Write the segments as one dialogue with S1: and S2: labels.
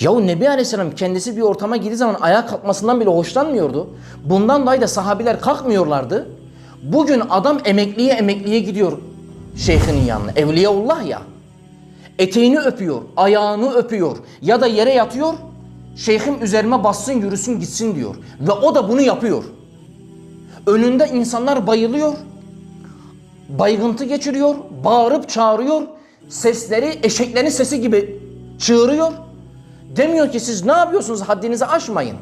S1: Yahu Nebi Aleyhisselam kendisi bir ortama girdiği zaman ayağa kalkmasından bile hoşlanmıyordu. Bundan dolayı da sahabiler kalkmıyorlardı. Bugün adam emekliye emekliye gidiyor şeyhinin yanına. Evliyaullah ya. Eteğini öpüyor, ayağını öpüyor ya da yere yatıyor. Şeyhim üzerime bassın yürüsün gitsin diyor. Ve o da bunu yapıyor. Önünde insanlar bayılıyor. Baygıntı geçiriyor, bağırıp çağırıyor. Sesleri eşeklerin sesi gibi çığırıyor. Demiyor ki siz ne yapıyorsunuz haddinizi aşmayın.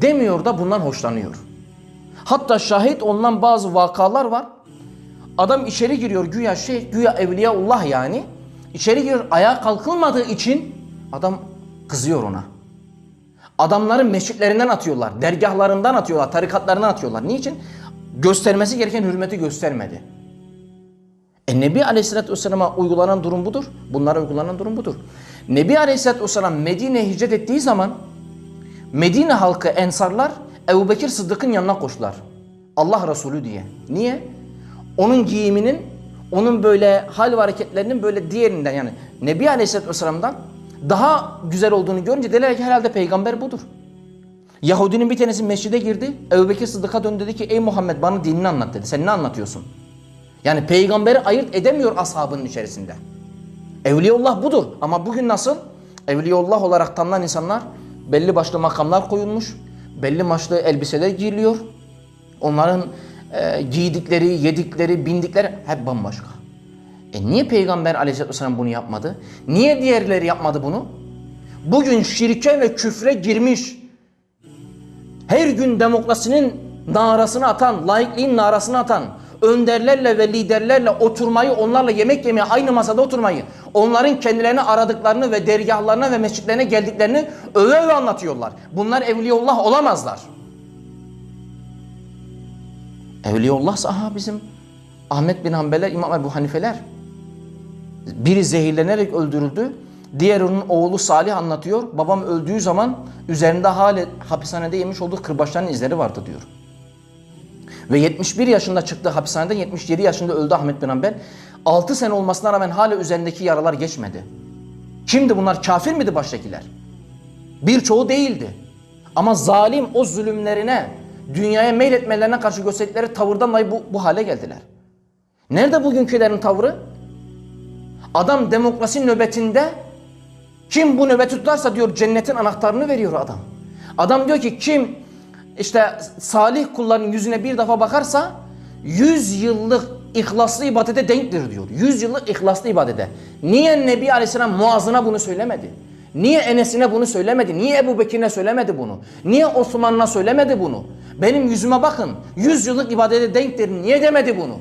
S1: Demiyor da bundan hoşlanıyor. Hatta şahit olunan bazı vakalar var. Adam içeri giriyor güya şey, güya evliyaullah yani. İçeri giriyor ayağa kalkılmadığı için adam kızıyor ona. Adamların mescitlerinden atıyorlar, dergahlarından atıyorlar, tarikatlarından atıyorlar. Niçin? Göstermesi gereken hürmeti göstermedi. E Nebi Aleyhisselatü Vesselam'a uygulanan durum budur. Bunlara uygulanan durum budur. Nebi Aleyhisselatü Vesselam Medine'ye hicret ettiği zaman Medine halkı ensarlar Ebu Bekir Sıddık'ın yanına koştular. Allah Resulü diye. Niye? Onun giyiminin, onun böyle hal ve hareketlerinin böyle diğerinden yani Nebi Aleyhisselatü Vesselam'dan daha güzel olduğunu görünce dediler ki herhalde peygamber budur. Yahudinin bir tanesi mescide girdi. Ebu Bekir Sıddık'a döndü dedi ki ey Muhammed bana dinini anlat dedi. Sen ne anlatıyorsun? Yani peygamberi ayırt edemiyor ashabının içerisinde. Evliyaullah budur. Ama bugün nasıl? Evliyaullah olarak tanınan insanlar belli başlı makamlar koyulmuş. Belli başlı elbiseler giyiliyor. Onların e, giydikleri, yedikleri, bindikleri hep bambaşka. E niye Peygamber aleyhisselatü vesselam bunu yapmadı? Niye diğerleri yapmadı bunu? Bugün şirke ve küfre girmiş, her gün demokrasinin narasını atan, laikliğin narasını atan, önderlerle ve liderlerle oturmayı, onlarla yemek yemeye, aynı masada oturmayı, onların kendilerini aradıklarını ve dergahlarına ve mescitlerine geldiklerini öve öve anlatıyorlar. Bunlar evliyaullah olamazlar. Evliyaullah aha bizim Ahmet bin Hanbeler, İmam Ebu Hanifeler. Biri zehirlenerek öldürüldü. Diğer onun oğlu Salih anlatıyor. Babam öldüğü zaman üzerinde hali hapishanede yemiş olduğu kırbaçların izleri vardı diyor. Ve 71 yaşında çıktı hapishaneden 77 yaşında öldü Ahmet bin Hanbel. 6 sene olmasına rağmen hala üzerindeki yaralar geçmedi. Kimdi bunlar? Kafir miydi baştakiler? Birçoğu değildi. Ama zalim o zulümlerine, dünyaya meyletmelerine karşı gösterdikleri tavırdan dolayı bu, bu hale geldiler. Nerede bugünkülerin tavrı? Adam demokrasi nöbetinde kim bu nöbeti tutarsa diyor cennetin anahtarını veriyor adam. Adam diyor ki kim işte salih kulların yüzüne bir defa bakarsa 100 yıllık ihlaslı ibadete denktir diyor. 100 yıllık ihlaslı ibadete. Niye Nebi Aleyhisselam Muaz'ına bunu söylemedi? Niye Enes'ine bunu söylemedi? Niye Ebu Bekir'ine söylemedi bunu? Niye Osman'ına söylemedi bunu? Benim yüzüme bakın. 100 yıllık ibadete denktir. Niye demedi bunu?